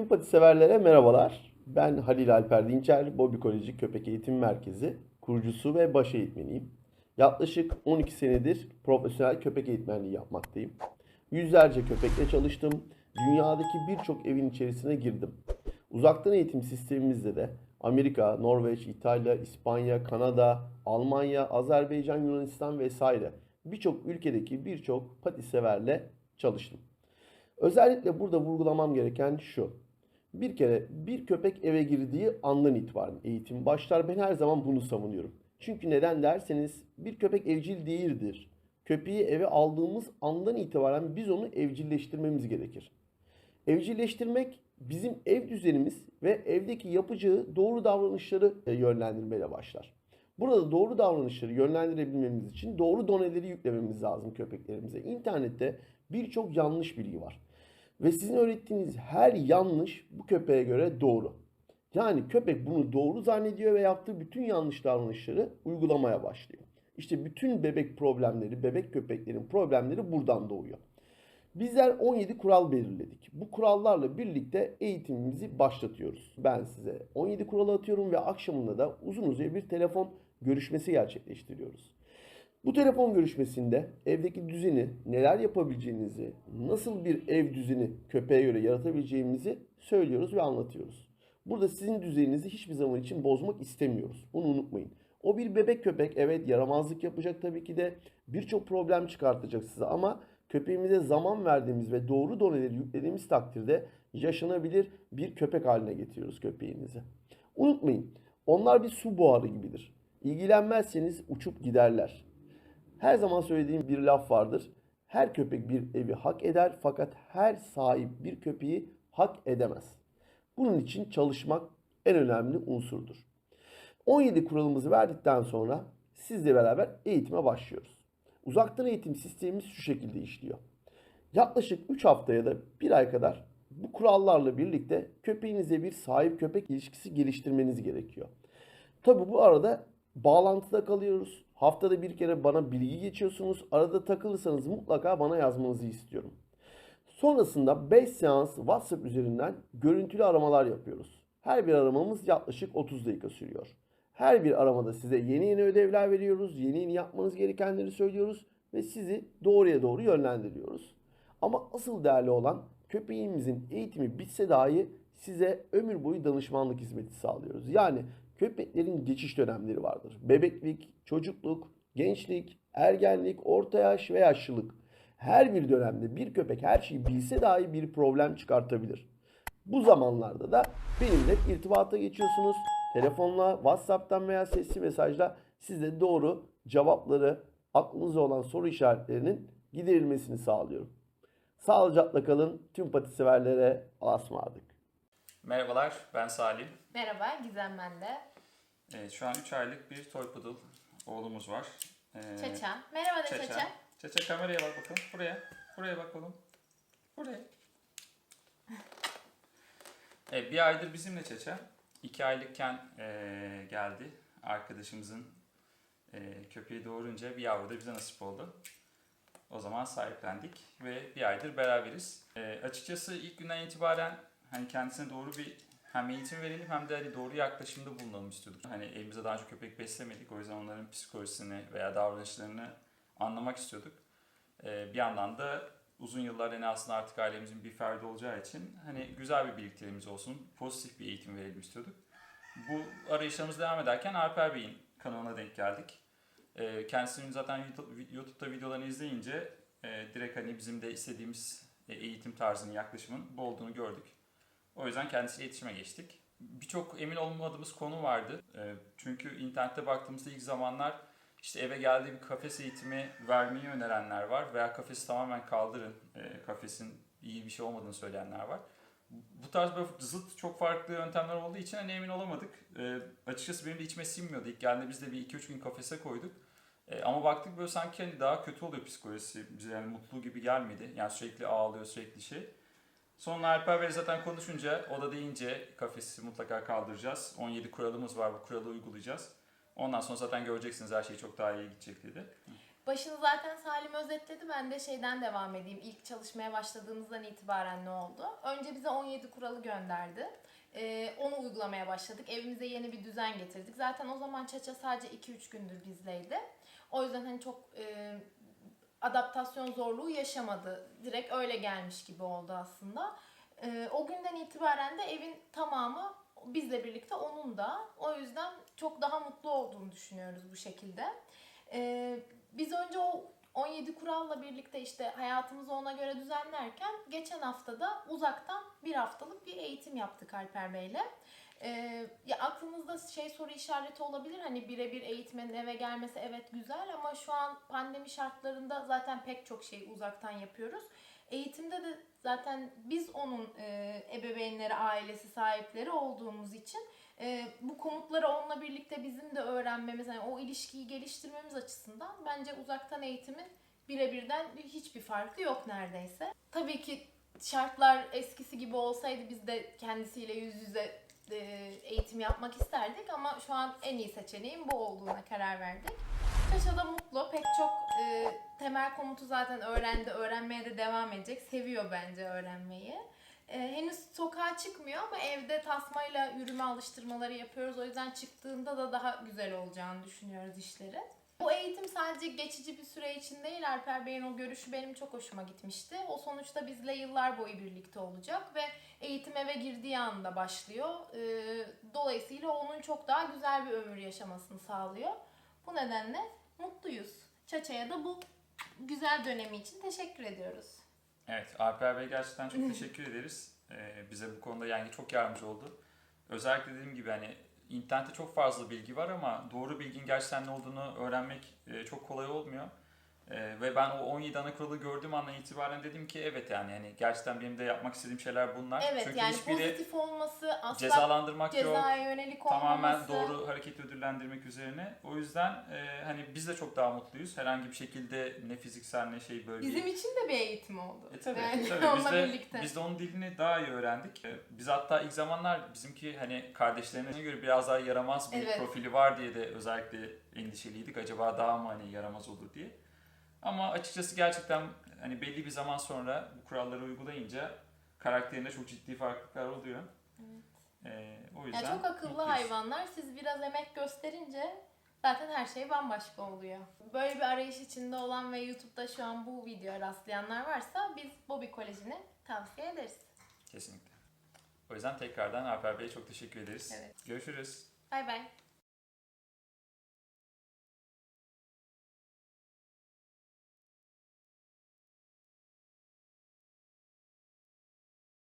Tüm pati severlere merhabalar. Ben Halil Alper Dinçer, Bobby Koleji Köpek Eğitim Merkezi kurucusu ve baş eğitmeniyim. Yaklaşık 12 senedir profesyonel köpek eğitmenliği yapmaktayım. Yüzlerce köpekle çalıştım. Dünyadaki birçok evin içerisine girdim. Uzaktan eğitim sistemimizde de Amerika, Norveç, İtalya, İspanya, Kanada, Almanya, Azerbaycan, Yunanistan vesaire birçok ülkedeki birçok pati severle çalıştım. Özellikle burada vurgulamam gereken şu. Bir kere bir köpek eve girdiği andan itibaren eğitim başlar. Ben her zaman bunu savunuyorum. Çünkü neden derseniz bir köpek evcil değildir. Köpeği eve aldığımız andan itibaren biz onu evcilleştirmemiz gerekir. Evcilleştirmek bizim ev düzenimiz ve evdeki yapacağı doğru davranışları e, yönlendirmeyle başlar. Burada doğru davranışları yönlendirebilmemiz için doğru doneleri yüklememiz lazım köpeklerimize. İnternette birçok yanlış bilgi var. Ve sizin öğrettiğiniz her yanlış bu köpeğe göre doğru. Yani köpek bunu doğru zannediyor ve yaptığı bütün yanlış davranışları uygulamaya başlıyor. İşte bütün bebek problemleri, bebek köpeklerin problemleri buradan doğuyor. Bizler 17 kural belirledik. Bu kurallarla birlikte eğitimimizi başlatıyoruz. Ben size 17 kuralı atıyorum ve akşamında da uzun uzun bir telefon görüşmesi gerçekleştiriyoruz. Bu telefon görüşmesinde evdeki düzeni, neler yapabileceğinizi, nasıl bir ev düzeni köpeğe göre yaratabileceğimizi söylüyoruz ve anlatıyoruz. Burada sizin düzeninizi hiçbir zaman için bozmak istemiyoruz. Bunu unutmayın. O bir bebek köpek evet yaramazlık yapacak tabii ki de birçok problem çıkartacak size ama köpeğimize zaman verdiğimiz ve doğru doneleri yüklediğimiz takdirde yaşanabilir bir köpek haline getiriyoruz köpeğinizi. Unutmayın onlar bir su buharı gibidir. İlgilenmezseniz uçup giderler. Her zaman söylediğim bir laf vardır. Her köpek bir evi hak eder fakat her sahip bir köpeği hak edemez. Bunun için çalışmak en önemli unsurdur. 17 kuralımızı verdikten sonra sizle beraber eğitime başlıyoruz. Uzaktan eğitim sistemimiz şu şekilde işliyor. Yaklaşık 3 haftaya da 1 ay kadar bu kurallarla birlikte köpeğinize bir sahip köpek ilişkisi geliştirmeniz gerekiyor. Tabi bu arada bağlantıda kalıyoruz. Haftada bir kere bana bilgi geçiyorsunuz. Arada takılırsanız mutlaka bana yazmanızı istiyorum. Sonrasında 5 seans WhatsApp üzerinden görüntülü aramalar yapıyoruz. Her bir aramamız yaklaşık 30 dakika sürüyor. Her bir aramada size yeni yeni ödevler veriyoruz. Yeni yeni yapmanız gerekenleri söylüyoruz ve sizi doğruya doğru yönlendiriyoruz. Ama asıl değerli olan köpeğimizin eğitimi bitse dahi size ömür boyu danışmanlık hizmeti sağlıyoruz. Yani köpeklerin geçiş dönemleri vardır. Bebeklik, çocukluk, gençlik, ergenlik, orta yaş ve yaşlılık. Her bir dönemde bir köpek her şeyi bilse dahi bir problem çıkartabilir. Bu zamanlarda da benimle irtibata geçiyorsunuz. Telefonla, WhatsApp'tan veya sesli mesajla size doğru cevapları, aklınızda olan soru işaretlerinin giderilmesini sağlıyorum. Sağlıcakla kalın. Tüm pati severlere asmadık. Merhabalar, ben Salim. Merhaba, Gizem ben de. Evet, şu an 3 aylık bir toy poodle oğlumuz var. Ee, Çeça. Merhaba da Çeça. Çeça. Çeça kameraya bak bakalım. Buraya. Buraya bak oğlum. Buraya. Evet, bir aydır bizimle Çeça. 2 aylıkken eee, geldi. Arkadaşımızın eee, köpeği doğurunca bir yavru da bize nasip oldu. O zaman sahiplendik ve bir aydır beraberiz. Eee, açıkçası ilk günden itibaren hani kendisine doğru bir hem eğitim verelim hem de hani doğru yaklaşımda bulunalım istiyorduk. Hani elimizde daha önce köpek beslemedik. O yüzden onların psikolojisini veya davranışlarını anlamak istiyorduk. Ee, bir yandan da uzun yıllar hani aslında artık ailemizin bir ferdi olacağı için hani güzel bir birlikteliğimiz olsun, pozitif bir eğitim verelim istiyorduk. Bu arayışlarımız devam ederken Alper Bey'in kanalına denk geldik. Ee, kendisinin zaten YouTube- YouTube'da videolarını izleyince e, direkt hani bizim de istediğimiz e, eğitim tarzının, yaklaşımın bu olduğunu gördük. O yüzden kendisiyle iletişime geçtik. Birçok emin olmadığımız konu vardı. Ee, Çünkü internette baktığımızda ilk zamanlar işte eve geldiği bir kafes eğitimi vermeyi önerenler var veya kafesi tamamen kaldırın, e, kafesin iyi bir şey olmadığını söyleyenler var. Bu tarz böyle zıt çok farklı yöntemler olduğu için hani emin olamadık. E, açıkçası benim de içime sinmiyordu. İlk geldiğinde biz de bir 2-3 gün kafese koyduk. E, ama baktık böyle sanki hani daha kötü oluyor psikolojisi. Bize yani mutlu gibi gelmedi. Yani sürekli ağlıyor, sürekli şey. Sonra Alper Bey zaten konuşunca, o da deyince kafesi mutlaka kaldıracağız. 17 kuralımız var, bu kuralı uygulayacağız. Ondan sonra zaten göreceksiniz her şey çok daha iyi gidecek dedi. Başını zaten Salim özetledi. Ben de şeyden devam edeyim. İlk çalışmaya başladığımızdan itibaren ne oldu? Önce bize 17 kuralı gönderdi. Ee, onu uygulamaya başladık. Evimize yeni bir düzen getirdik. Zaten o zaman Çaça sadece 2-3 gündür bizdeydi. O yüzden hani çok e, adaptasyon zorluğu yaşamadı. Direkt öyle gelmiş gibi oldu aslında. Ee, o günden itibaren de evin tamamı bizle birlikte onun da. O yüzden çok daha mutlu olduğunu düşünüyoruz bu şekilde. Ee, biz önce o 17 kuralla birlikte işte hayatımızı ona göre düzenlerken geçen hafta da uzaktan bir haftalık bir eğitim yaptık Alper Bey'le. Ee, ya aklınızda şey soru işareti olabilir hani birebir eğitmenin eve gelmesi evet güzel ama şu an pandemi şartlarında zaten pek çok şeyi uzaktan yapıyoruz. Eğitimde de zaten biz onun e, ebeveynleri, ailesi, sahipleri olduğumuz için e, bu komutları onunla birlikte bizim de öğrenmemiz, yani o ilişkiyi geliştirmemiz açısından bence uzaktan eğitimin birebirden hiçbir farkı yok neredeyse. Tabii ki şartlar eskisi gibi olsaydı biz de kendisiyle yüz yüze eğitim yapmak isterdik ama şu an en iyi seçeneğin bu olduğuna karar verdik. Paşa da mutlu. Pek çok e, temel komutu zaten öğrendi. Öğrenmeye de devam edecek. Seviyor bence öğrenmeyi. E, henüz sokağa çıkmıyor ama evde tasmayla yürüme alıştırmaları yapıyoruz. O yüzden çıktığında da daha güzel olacağını düşünüyoruz işleri. Bu eğitim sadece geçici bir süre için değil. Alper Bey'in o görüşü benim çok hoşuma gitmişti. O sonuçta bizle yıllar boyu birlikte olacak ve eğitim eve girdiği anda başlıyor. E, dolayısıyla onun çok daha güzel bir ömür yaşamasını sağlıyor. Bu nedenle mutluyuz. Çaça'ya da bu güzel dönemi için teşekkür ediyoruz. Evet, Alper Bey gerçekten çok teşekkür ederiz. Ee, bize bu konuda yani çok yardımcı oldu. Özellikle dediğim gibi hani internette çok fazla bilgi var ama doğru bilginin gerçekten ne olduğunu öğrenmek e, çok kolay olmuyor. Ee, ve ben o 17 ana kuralı gördüğüm andan itibaren dedim ki evet yani hani gerçekten benim de yapmak istediğim şeyler bunlar. Evet Çünkü yani hiçbiri pozitif olması, asla cezalandırmak yok. cezaya yönelik olmaması. Tamamen doğru hareket ödüllendirmek üzerine. O yüzden e, hani biz de çok daha mutluyuz. Herhangi bir şekilde ne fiziksel ne şey böyle Bizim için de bir eğitim oldu. E tabii, yani tabii. Biz de, birlikte. biz de onun dilini daha iyi öğrendik. E, Biz hatta ilk zamanlar bizimki hani kardeşlerine göre biraz daha yaramaz bir Evet. profili var diye de özellikle endişeliydik. Acaba daha mı hani yaramaz olur diye. Ama açıkçası gerçekten hani belli bir zaman sonra bu kuralları uygulayınca karakterinde çok ciddi farklılıklar oluyor. E, o yüzden Yani çok akıllı mutluyuz. hayvanlar. Siz biraz emek gösterince zaten her şey bambaşka oluyor. Böyle bir arayış içinde olan ve YouTube'da şu an bu videoya rastlayanlar varsa biz Bobby Koleji'ni tavsiye ederiz. Kesinlikle. O yüzden tekrardan Alper Bey'e çok teşekkür ederiz. Evet. Görüşürüz. Bay bay.